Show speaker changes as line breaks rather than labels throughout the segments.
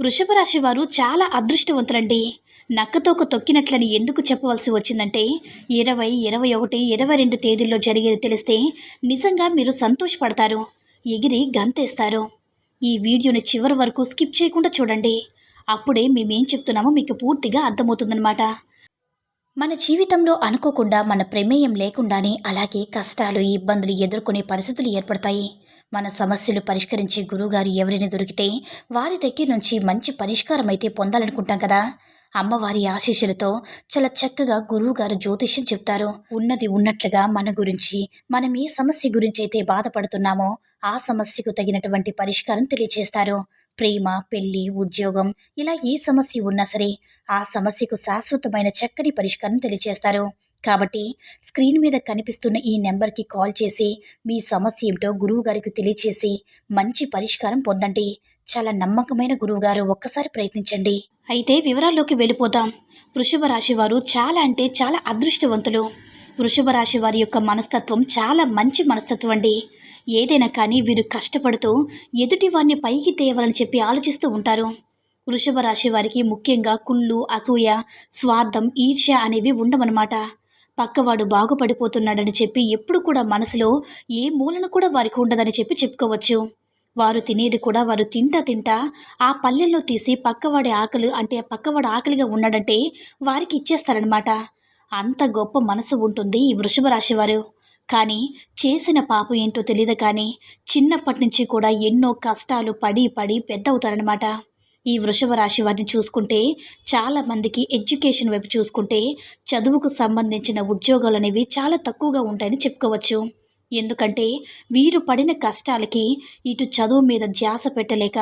వృషభ రాశి వారు చాలా అదృష్టవంతులండి. నక్కతోక తొక్కినట్లని ఎందుకు చెప్పవలసి వచ్చిందంటే ఇరవై ఇరవై ఒకటి ఇరవై రెండు తేదీల్లో జరిగేది తెలిస్తే నిజంగా మీరు సంతోషపడతారు ఎగిరి గంతేస్తారు. ఈ వీడియోని చివరి వరకు స్కిప్ చేయకుండా చూడండి. అప్పుడే మేమేం చెప్తున్నామో మీకు పూర్తిగా అర్థమవుతుందన్నమాట. మన జీవితంలో అనుకోకుండా మన ప్రమేయం లేకుండానే అలాగే కష్టాలు ఇబ్బందులు ఎదుర్కొనే పరిస్థితులు ఏర్పడతాయి. మన సమస్యలు పరిష్కరించే గురువుగారు ఎవరిని దొరికితే వారి దగ్గర నుంచి మంచి పరిష్కారం అయితే పొందాలనుకుంటాం కదా. అమ్మవారి ఆశీస్సులతో చాలా చక్కగా గురువుగారు జ్యోతిష్యం చెప్తారు. ఉన్నది ఉన్నట్లుగా మన గురించి మనం ఏ సమస్య గురించి అయితే బాధపడుతున్నామో ఆ సమస్యకు తగినటువంటి పరిష్కారం తెలియజేస్తారు ప్రేమ పెళ్ళి ఉద్యోగం ఇలా ఏ సమస్య ఉన్నా సరే ఆ సమస్యకు శాశ్వతమైన చక్కని పరిష్కారం తెలియజేస్తారు కాబట్టి స్క్రీన్ మీద కనిపిస్తున్న ఈ నెంబర్కి కాల్ చేసి మీ సమస్య ఏమిటో గురువు గారికి తెలియచేసి మంచి పరిష్కారం పొందండి. చాలా నమ్మకమైన గురువుగారు ఒక్కసారి ప్రయత్నించండి. అయితే వివరాల్లోకి వెళ్ళిపోదాం. వృషభ రాశి వారు చాలా అంటే చాలా అదృష్టవంతులు. వృషభ రాశి వారి యొక్క మనస్తత్వం చాలా మంచి మనస్తత్వం అండి. ఏదైనా కానీ వీరు కష్టపడుతూ ఎదుటి వారిని పైకి తేవాలని చెప్పి ఆలోచిస్తూ ఉంటారు. వృషభ రాశి వారికి ముఖ్యంగా కుళ్ళు అసూయ స్వార్థం ఈర్ష్య అనేవి ఉండమన్నమాట. పక్కవాడు బాగుపడిపోతున్నాడని చెప్పి ఎప్పుడు కూడా మనసులో ఏ మూలన కూడా వారికి ఉండదని చెప్పి చెప్పుకోవచ్చు. వారు తినేది కూడా వారు తింటా తింటా ఆ పల్లెల్లో తీసి పక్కవాడి ఆకలి అంటే పక్కవాడు ఆకలిగా ఉన్నాడంటే వారికి ఇచ్చేస్తారనమాట అంత గొప్ప మనసు ఉంటుంది ఈ వృషభ రాశి వారు కానీ చేసిన పాపం ఏంటో తెలియదు కానీ చిన్నప్పటి నుంచి కూడా ఎన్నో కష్టాలు పడి పడి పెద్ద అవుతారనమాట ఈ వృషభ రాశి వారిని చూసుకుంటే చాలామందికి ఎడ్యుకేషన్ వైపు చూసుకుంటే చదువుకు సంబంధించిన ఉద్యోగాలు అనేవి చాలా తక్కువగా ఉంటాయని చెప్పుకోవచ్చు. ఎందుకంటే వీరు పడిన కష్టాలకి ఇటు చదువు మీద ధ్యాస పెట్టలేక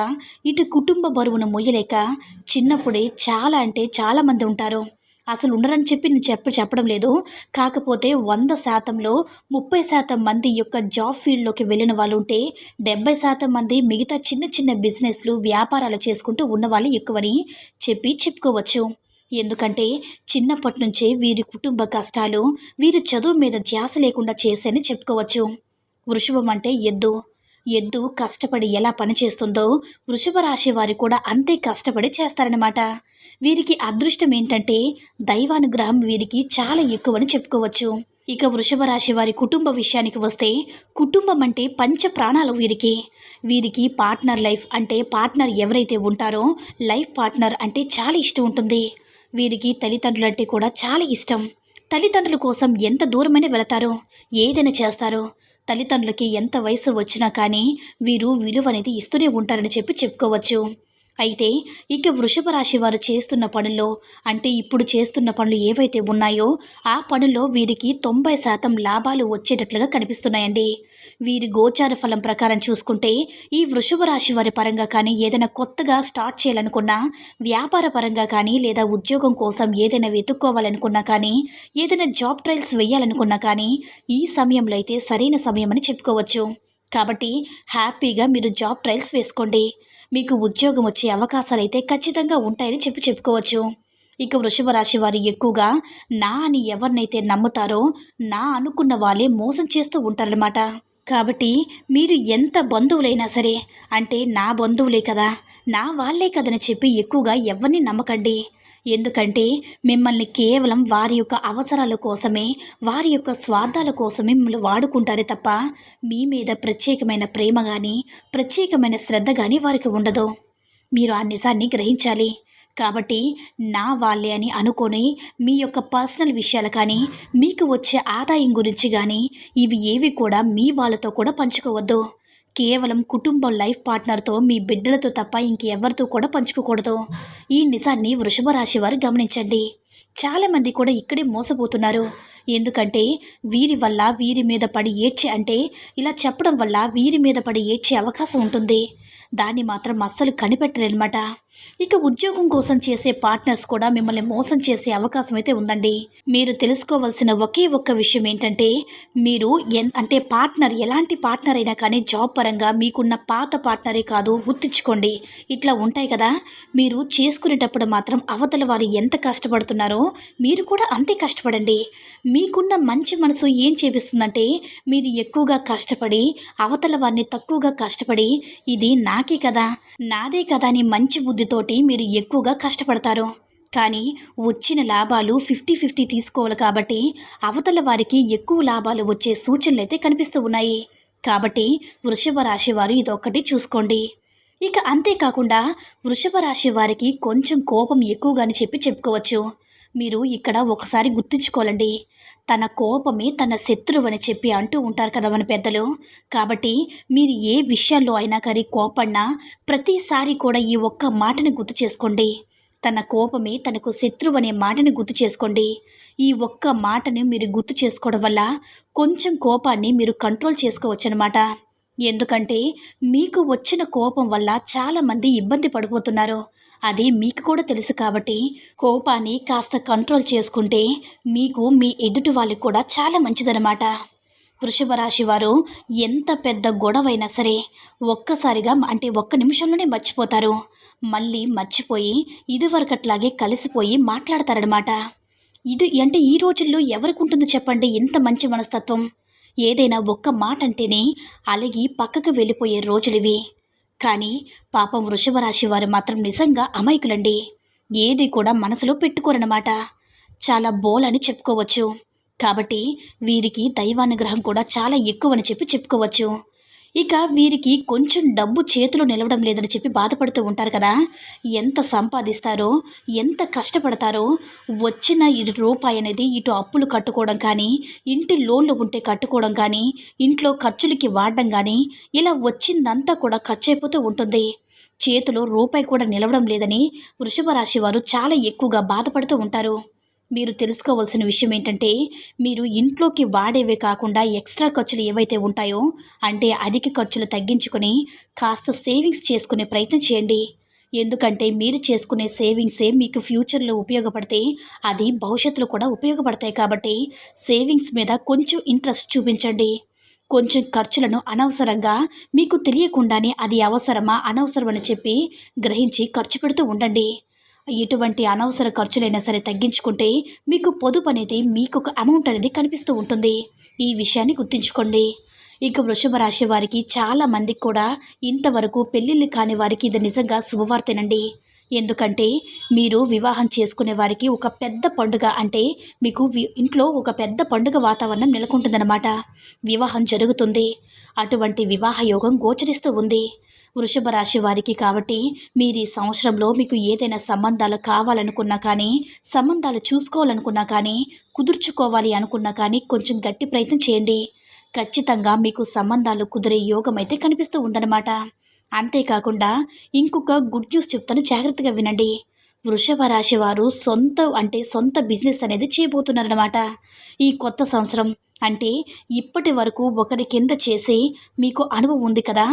ఇటు కుటుంబ బరువును మొయ్యలేక చిన్నప్పుడే చాలా అంటే చాలామంది ఉంటారు. అసలు ఉండరని చెప్పి నేను చెప్ప చెప్పడం లేదు. కాకపోతే వంద శాతంలో ముప్పై శాతం మంది యొక్క జాబ్ ఫీల్డ్లోకి వెళ్ళిన వాళ్ళు ఉంటే డెబ్బై శాతం మంది మిగతా చిన్న చిన్న బిజినెస్లు వ్యాపారాలు చేసుకుంటూ ఉన్నవాళ్ళు ఎక్కువని చెప్పి చెప్పుకోవచ్చు. ఎందుకంటే చిన్నప్పటి నుంచే వీరి కుటుంబ కష్టాలు వీరి చదువు మీద ధ్యాస లేకుండా చేశాయని చెప్పుకోవచ్చు. వృషభం అంటే ఎద్దు. ఎద్దు కష్టపడి ఎలా పనిచేస్తుందో వృషభ రాశి వారు కూడా అంతే కష్టపడి చేస్తారనమాట వీరికి అదృష్టం ఏంటంటే దైవానుగ్రహం వీరికి చాలా ఎక్కువని చెప్పుకోవచ్చు. ఇక వృషభ రాశి వారి కుటుంబ విషయానికి వస్తే కుటుంబం అంటే పంచ ప్రాణాలు వీరికి. వీరికి పార్ట్నర్ లైఫ్ అంటే పార్ట్నర్ ఎవరైతే ఉంటారో లైఫ్ పార్ట్నర్ అంటే చాలా ఇష్టం ఉంటుంది. వీరికి తల్లిదండ్రులు అంటే కూడా చాలా ఇష్టం. తల్లిదండ్రుల కోసం ఎంత దూరమైనా వెళతారో ఏదైనా చేస్తారో తల్లిదండ్రులకి ఎంత వయసు వచ్చినా కానీ వీరు విలువ అనేది ఇస్తూనే ఉంటారని చెప్పి చెప్పుకోవచ్చు. అయితే ఇక వృషభ రాశి వారు చేస్తున్న పనుల్లో అంటే ఇప్పుడు చేస్తున్న పనులు ఏవైతే ఉన్నాయో ఆ పనుల్లో వీరికి తొంభై శాతం లాభాలు వచ్చేటట్లుగా కనిపిస్తున్నాయండి. వీరి గోచార ఫలం ప్రకారం చూసుకుంటే ఈ వృషభ రాశి వారి పరంగా కానీ ఏదైనా కొత్తగా స్టార్ట్ చేయాలనుకున్నా వ్యాపార పరంగా కానీ లేదా ఉద్యోగం కోసం ఏదైనా వెతుక్కోవాలనుకున్నా కానీ ఏదైనా జాబ్ ట్రయల్స్ వేయాలనుకున్నా కానీ ఈ సమయంలో అయితే సరైన సమయం అని చెప్పుకోవచ్చు. కాబట్టి హ్యాపీగా మీరు జాబ్ ట్రయల్స్ వేసుకోండి. మీకు ఉద్యోగం వచ్చే అవకాశాలు అయితే ఖచ్చితంగా ఉంటాయని చెప్పి చెప్పుకోవచ్చు. ఇక వృషభ రాశి వారు ఎక్కువగా నా అని ఎవరినైతే నమ్ముతారో నా అనుకున్న వాళ్ళే మోసం చేస్తూ ఉంటారనమాట కాబట్టి మీరు ఎంత బంధువులైనా సరే అంటే నా బంధువులే కదా నా వాళ్ళే కదని చెప్పి ఎక్కువగా ఎవరిని నమ్మకండి. ఎందుకంటే మిమ్మల్ని కేవలం వారి యొక్క అవసరాల కోసమే వారి యొక్క స్వార్థాల కోసమే మిమ్మల్ని వాడుకుంటారే తప్ప మీ మీద ప్రత్యేకమైన ప్రేమ కానీ ప్రత్యేకమైన శ్రద్ధ కానీ వారికి ఉండదు. మీరు ఆ నిజాన్ని గ్రహించాలి. కాబట్టి నా వాళ్ళే అని అనుకొని మీ యొక్క పర్సనల్ విషయాలు కానీ మీకు వచ్చే ఆదాయం గురించి కానీ ఇవి ఏవి కూడా మీ వాళ్ళతో కూడా పంచుకోవద్దు. కేవలం కుటుంబం లైఫ్ పార్ట్నర్తో మీ బిడ్డలతో తప్ప ఇంకెవరితో కూడా పంచుకోకూడదు. ఈ నిజాన్ని వృషభ రాశి వారు గమనించండి. చాలామంది కూడా ఇక్కడే మోసపోతున్నారు. ఎందుకంటే వీరి వల్ల వీరి మీద పడి ఏడ్చే అంటే ఇలా చెప్పడం వల్ల వీరి మీద పడి ఏడ్చే అవకాశం ఉంటుంది. దాన్ని మాత్రం అస్సలు కనిపెట్టరనమాట ఇక ఉద్యోగం కోసం చేసే పార్ట్నర్స్ కూడా మిమ్మల్ని మోసం చేసే అవకాశం అయితే ఉందండి. మీరు తెలుసుకోవాల్సిన ఒకే ఒక్క విషయం ఏంటంటే మీరు ఎన్ అంటే పార్ట్నర్ ఎలాంటి పార్ట్నర్ అయినా కానీ జాబ్ పరంగా మీకున్న పాత పార్ట్నరే కాదు గుర్తించుకోండి. ఇట్లా ఉంటాయి కదా. మీరు చేసుకునేటప్పుడు మాత్రం అవతల వారు ఎంత కష్టపడుతున్నారో మీరు కూడా అంతే కష్టపడండి. మీకున్న మంచి మనసు ఏం చేపిస్తుందంటే మీరు ఎక్కువగా కష్టపడి అవతల వారిని తక్కువగా కష్టపడి ఇది నాకే కదా నాదే కదా అని మంచి బుద్ధితోటి మీరు ఎక్కువగా కష్టపడతారు. కానీ వచ్చిన లాభాలు ఫిఫ్టీ ఫిఫ్టీ తీసుకోవాలి కాబట్టి అవతల వారికి ఎక్కువ లాభాలు వచ్చే సూచనలు అయితే కనిపిస్తూ ఉన్నాయి. కాబట్టి వృషభ రాశి వారు ఇదొక్కటి చూసుకోండి. ఇక అంతేకాకుండా వృషభ రాశి వారికి కొంచెం కోపం ఎక్కువగాని చెప్పి చెప్పుకోవచ్చు. మీరు ఇక్కడ ఒకసారి గుర్తుంచుకోవాలండి. తన కోపమే తన శత్రువు అని చెప్పి అంటూ ఉంటారు కదా మన పెద్దలు. కాబట్టి మీరు ఏ విషయాల్లో అయినా కానీ కోపడినా ప్రతిసారి కూడా ఈ ఒక్క మాటని గుర్తు చేసుకోండి. తన కోపమే తనకు శత్రువు అనే మాటని గుర్తు చేసుకోండి. ఈ ఒక్క మాటని మీరు గుర్తు చేసుకోవడం వల్ల కొంచెం కోపాన్ని మీరు కంట్రోల్ చేసుకోవచ్చనమాట ఎందుకంటే మీకు వచ్చిన కోపం వల్ల చాలామంది ఇబ్బంది పడిపోతున్నారు. అది మీకు కూడా తెలుసు కాబట్టి కోపాన్ని కాస్త కంట్రోల్ చేసుకుంటే మీకు మీ ఎదుటి వాళ్ళకి కూడా చాలా మంచిదనమాట వృషభ రాశి వారు ఎంత పెద్ద గొడవైనా సరే ఒక్కసారిగా అంటే ఒక్క నిమిషంలోనే మర్చిపోతారు. మళ్ళీ మర్చిపోయి ఇదివరకట్లాగే కలిసిపోయి మాట్లాడతారనమాట ఇది అంటే ఈ రోజుల్లో ఎవరికి ఉంటుంది చెప్పండి? ఇంత మంచి మనస్తత్వం. ఏదైనా ఒక్క మాట అంటేనే అలిగి పక్కకు వెళ్ళిపోయే రోజులివి. కానీ పాపం వృషభరాశి వారు మాత్రం నిజంగా అమాయకులండి. ఏది కూడా మనసులో పెట్టుకోరనమాట చాలా బోలని చెప్పుకోవచ్చు. కాబట్టి వీరికి దైవానుగ్రహం కూడా చాలా ఎక్కువని చెప్పి చెప్పుకోవచ్చు. ఇక వీరికి కొంచెం డబ్బు చేతిలో నిలవడం లేదని చెప్పి బాధపడుతూ ఉంటారు కదా. ఎంత సంపాదిస్తారో ఎంత కష్టపడతారో వచ్చిన రూపాయి అనేది ఇటు అప్పులు కట్టుకోవడం కానీ ఇంటి లోన్లు ఉంటే కట్టుకోవడం కానీ ఇంట్లో ఖర్చులకి వాడడం కానీ ఇలా వచ్చిందంతా కూడా ఖర్చు అయిపోతూ ఉంటుంది. చేతిలో రూపాయి కూడా నిలవడం లేదని వృషభ రాశి వారు చాలా ఎక్కువగా బాధపడుతూ ఉంటారు. మీరు తెలుసుకోవాల్సిన విషయం ఏంటంటే మీరు ఇంట్లోకి వాడేవే కాకుండా ఎక్స్ట్రా ఖర్చులు ఏవైతే ఉంటాయో అంటే అధిక ఖర్చులు తగ్గించుకొని కాస్త సేవింగ్స్ చేసుకునే ప్రయత్నం చేయండి. ఎందుకంటే మీరు చేసుకునే సేవింగ్సే మీకు ఫ్యూచర్లో ఉపయోగపడితే అది భవిష్యత్తులో కూడా ఉపయోగపడతాయి కాబట్టి సేవింగ్స్ మీద కొంచెం ఇంట్రెస్ట్ చూపించండి. కొంచెం ఖర్చులను అనవసరంగా మీకు తెలియకుండానే అది అవసరమా అనవసరమని చెప్పి గ్రహించి ఖర్చు పెడుతూ ఉండండి. ఎటువంటి అనవసర ఖర్చులైనా సరే తగ్గించుకుంటే మీకు పొదుపు అనేది మీకు ఒక అమౌంట్ అనేది కనిపిస్తూ ఉంటుంది. ఈ విషయాన్ని గుర్తుంచుకోండి. ఇక వృషభ రాశి వారికి చాలా మందికి కూడా ఇంతవరకు పెళ్ళిళ్ళు కాని వారికి ఇది నిజంగా శుభవార్తేనండి. ఎందుకంటే మీరు వివాహం చేసుకునే వారికి ఒక పెద్ద పండుగ అంటే మీకు ఇంట్లో ఒక పెద్ద పండుగ వాతావరణం నెలకొంటుందన్నమాట. వివాహం జరుగుతుంది. అటువంటి వివాహ యోగం గోచరిస్తూ ఉంది. వృషభ రాశి వారికి కాబట్టి మీరు ఈ సంవత్సరంలో మీకు ఏదైనా సంబంధాలు కావాలనుకున్నా కానీ సంబంధాలు చూసుకోవాలనుకున్నా కానీ కుదుర్చుకోవాలి అనుకున్నా కానీ కొంచెం గట్టి ప్రయత్నం చేయండి. ఖచ్చితంగా మీకు సంబంధాలు కుదిరే యోగం అయితే కనిపిస్తూ ఉందన్నమాట. అంతేకాకుండా ఇంకొక గుడ్ న్యూస్ చెప్తాను జాగ్రత్తగా వినండి. వృషభ రాశి వారు సొంత అంటే సొంత బిజినెస్ అనేది చేయబోతున్నారనమాట ఈ కొత్త సంవత్సరం అంటే ఇప్పటి వరకు ఒకరి కింద చేసి మీకు అనుభవం ఉంది కదా.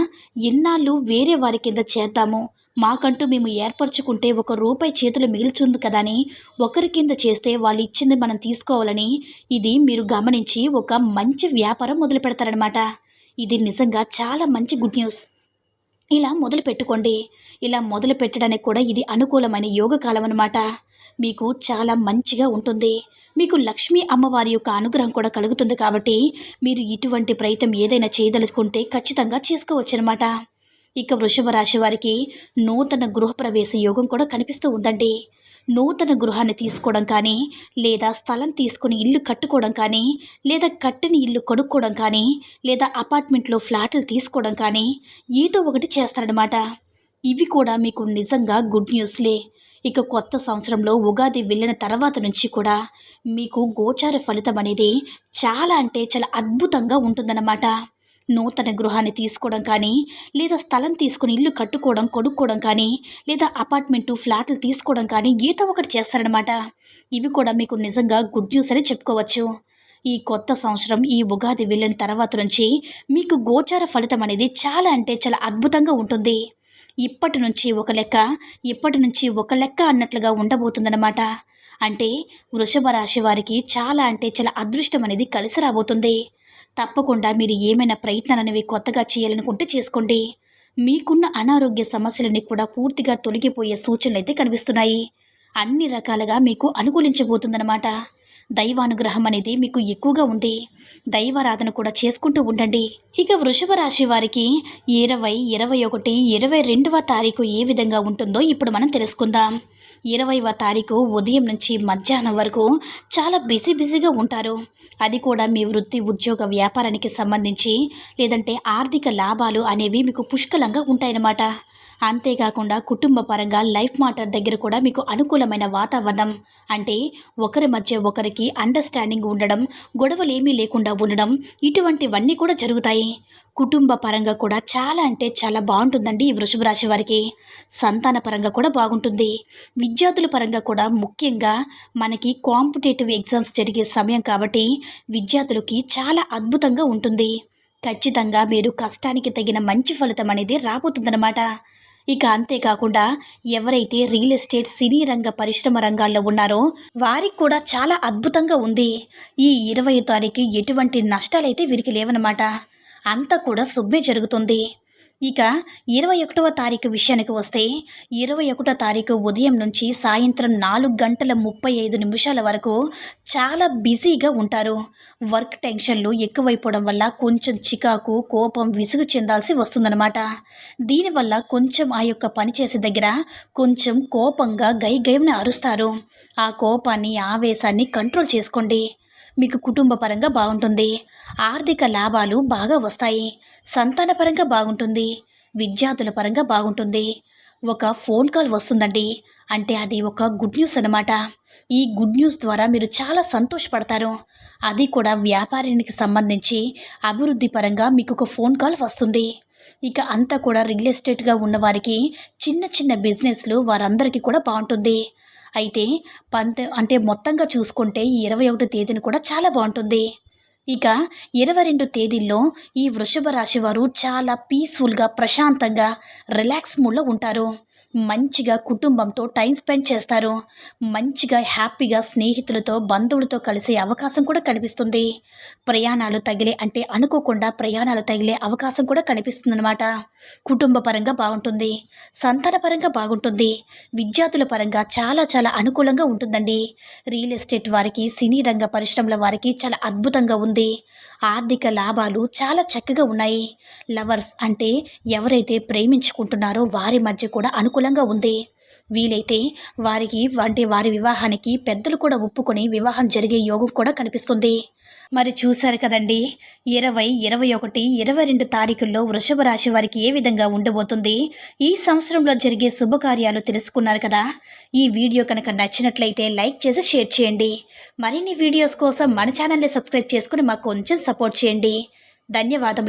ఎన్నాళ్ళు వేరే వారి కింద చేద్దాము. మాకంటూ మేము ఏర్పరచుకుంటే ఒక రూపాయి చేతులు మిగిల్చుంది కదా అని ఒకరి కింద చేస్తే వాళ్ళు ఇచ్చింది మనం తీసుకోవాలని ఇది మీరు గమనించి ఒక మంచి వ్యాపారం మొదలు పెడతారనమాట ఇది నిజంగా చాలా మంచి గుడ్ న్యూస్. ఇలా మొదలు పెట్టుకోండి ఇలా మొదలు పెట్టడానికి కూడా ఇది అనుకూలమైన యోగ కాలం అనమాట మీకు చాలా మంచిగా ఉంటుంది. మీకు లక్ష్మీ అమ్మవారి యొక్క అనుగ్రహం కూడా కలుగుతుంది కాబట్టి మీరు ఇటువంటి ప్రయత్నం ఏదైనా చేయదలుచుకుంటే ఖచ్చితంగా చేసుకోవచ్చు అనమాట ఇక వృషభ రాశి వారికి నూతన గృహప్రవేశ యోగం కూడా కనిపిస్తూ ఉందండి. నూతన గృహాన్ని తీసుకోవడం కానీ లేదా స్థలం తీసుకుని ఇల్లు కట్టుకోవడం కానీ లేదా కట్టిన ఇల్లు కొనుక్కోవడం కానీ లేదా అపార్ట్మెంట్లో ఫ్లాట్లు తీసుకోవడం కానీ ఏదో ఒకటి చేస్తారనమాట ఇవి కూడా మీకు నిజంగా గుడ్ న్యూస్లే. ఇక కొత్త సంవత్సరంలో ఉగాది వెళ్ళిన తర్వాత నుంచి కూడా మీకు గోచార ఫలితం అనేది చాలా అంటే చాలా అద్భుతంగా ఉంటుందన్నమాట. నూతన గృహాన్ని తీసుకోవడం కానీ లేదా స్థలం తీసుకుని ఇల్లు కట్టుకోవడం కొనుక్కోవడం కానీ లేదా అపార్ట్మెంటు ఫ్లాట్లు తీసుకోవడం కానీ ఏదో ఒకటి చేస్తారనమాట ఇవి కూడా మీకు నిజంగా గుడ్ న్యూస్ అని చెప్పుకోవచ్చు. ఈ కొత్త సంవత్సరం ఈ ఉగాది వెళ్ళిన తర్వాత నుంచి మీకు గోచార ఫలితం అనేది చాలా అంటే చాలా అద్భుతంగా ఉంటుంది. ఇప్పటి నుంచి ఒక లెక్క ఇప్పటి నుంచి ఒక లెక్క అన్నట్లుగా ఉండబోతుందన్నమాట. అంటే వృషభ రాశి వారికి చాలా అంటే చాలా అదృష్టం అనేది కలిసి రాబోతుంది. తప్పకుండా మీరు ఏమైనా ప్రయత్నాలు అనేవి కొత్తగా చేయాలనుకుంటే చేసుకోండి. మీకున్న అనారోగ్య సమస్యలన్నీ కూడా పూర్తిగా తొలగిపోయే సూచనలు అయితే కనిపిస్తున్నాయి. అన్ని రకాలుగా మీకు అనుకూలించబోతుందన్నమాట. దైవానుగ్రహం అనేది మీకు ఎక్కువగా ఉంది. దైవారాధన కూడా చేసుకుంటూ ఉండండి. ఇక వృషభ రాశి వారికి ఇరవై ఇరవై ఒకటి ఇరవై రెండవ తారీఖు ఏ విధంగా ఉంటుందో ఇప్పుడు మనం తెలుసుకుందాం. ఇరవైవ తారీఖు ఉదయం నుంచి మధ్యాహ్నం వరకు చాలా బిజీ బిజీగా ఉంటారు. అది కూడా మీ వృత్తి ఉద్యోగ వ్యాపారానికి సంబంధించి లేదంటే ఆర్థిక లాభాలు అనేవి మీకు పుష్కలంగా ఉంటాయన్నమాట. అంతేకాకుండా కుటుంబ పరంగా లైఫ్ మాటర్ దగ్గర కూడా మీకు అనుకూలమైన వాతావరణం. అంటే ఒకరి మధ్య ఒకరికి అండర్స్టాండింగ్ ఉండడం గొడవలు ఏమీ లేకుండా ఉండడం ఇటువంటివన్నీ కూడా జరుగుతాయి. కుటుంబ పరంగా కూడా చాలా అంటే చాలా బాగుంటుందండి ఈ వృషభ రాశి వారికి. సంతాన పరంగా కూడా బాగుంటుంది. విద్యార్థుల పరంగా కూడా ముఖ్యంగా మనకి కాంపిటేటివ్ ఎగ్జామ్స్ జరిగే సమయం కాబట్టి విద్యార్థులకి చాలా అద్భుతంగా ఉంటుంది. ఖచ్చితంగా మీరు కష్టానికి తగిన మంచి ఫలితం అనేది రాబోతుందన్నమాట. ఇక అంతేకాకుండా ఎవరైతే రియల్ ఎస్టేట్ సినీ రంగ పరిశ్రమ రంగాల్లో ఉన్నారో వారికి కూడా చాలా అద్భుతంగా ఉంది. ఈ ఇరవై తారీఖు ఎటువంటి నష్టాలైతే వీరికి లేవనమాట. అంతా కూడా శుభ్మే జరుగుతుంది. ఇక ఇరవై ఒకటవ తారీఖు విషయానికి వస్తే ఇరవై ఒకటో తారీఖు ఉదయం నుంచి సాయంత్రం నాలుగు గంటల ముప్పై ఐదు నిమిషాల వరకు చాలా బిజీగా ఉంటారు. వర్క్ టెన్షన్లు ఎక్కువైపోవడం వల్ల కొంచెం చికాకు కోపం విసుగు చెందాల్సి వస్తుందన్నమాట. దీనివల్ల కొంచెం ఆ యొక్క పని చేసే దగ్గర కొంచెం కోపంగా గై అరుస్తారు. ఆ కోపాన్ని ఆవేశాన్ని కంట్రోల్ చేసుకోండి. మీకు కుటుంబ పరంగా బాగుంటుంది. ఆర్థిక లాభాలు బాగా వస్తాయి. సంతాన పరంగా బాగుంటుంది. విద్యార్థుల పరంగా బాగుంటుంది. ఒక ఫోన్ కాల్ వస్తుందండి. అంటే అది ఒక గుడ్ న్యూస్ అనమాట ఈ గుడ్ న్యూస్ ద్వారా మీరు చాలా సంతోషపడతారు. అది కూడా వ్యాపారానికి సంబంధించి అభివృద్ధి పరంగా మీకు ఒక ఫోన్ కాల్ వస్తుంది. ఇక అంతా కూడా రియల్ ఎస్టేట్గా ఉన్నవారికి చిన్న చిన్న బిజినెస్లు వారందరికీ కూడా బాగుంటుంది. అయితే పంత అంటే మొత్తంగా చూసుకుంటే ఈ ఇరవై ఒకటో తేదీని కూడా చాలా బాగుంటుంది. ఇక ఇరవై రెండు తేదీల్లో ఈ వృషభ రాశి వారు చాలా పీస్ఫుల్గా ప్రశాంతంగా రిలాక్స్ మూడ్లో ఉంటారు. మంచిగా కుటుంబంతో టైం స్పెండ్ చేస్తారు. మంచిగా హ్యాపీగా స్నేహితులతో బంధువులతో కలిసే అవకాశం కూడా కనిపిస్తుంది. ప్రయాణాలు తగిలే అంటే అనుకోకుండా ప్రయాణాలు తగిలే అవకాశం కూడా కనిపిస్తుందన్నమాట. కుటుంబ పరంగా బాగుంటుంది. సంతాన పరంగా బాగుంటుంది. విద్యార్థుల పరంగా చాలా చాలా అనుకూలంగా ఉంటుందండి. రియల్ ఎస్టేట్ వారికి సినీ రంగ పరిశ్రమల వారికి చాలా అద్భుతంగా ఉంది. ఆర్థిక లాభాలు చాలా చక్కగా ఉన్నాయి. లవర్స్ అంటే ఎవరైతే ప్రేమించుకుంటున్నారో వారి మధ్య కూడా అనుకూలంగా ఉంది. వీలైతే వారికి అంటే వారి వివాహానికి పెద్దలు కూడా ఒప్పుకొని వివాహం జరిగే యోగం కూడా కనిపిస్తుంది. మరి చూశారు కదండి ఇరవై ఇరవై ఒకటి ఇరవై రెండు తారీఖుల్లో వృషభ రాశి వారికి ఏ విధంగా ఉండబోతుంది? ఈ సంవత్సరంలో జరిగే శుభకార్యాలు తెలుసుకున్నారు కదా? ఈ వీడియో కనుక నచ్చినట్లయితే లైక్ చేసి షేర్ చేయండి. మరిన్ని వీడియోస్ కోసం మన ఛానల్ని సబ్స్క్రైబ్ చేసుకుని మాకు కొంచెం సపోర్ట్ చేయండి. ధన్యవాదం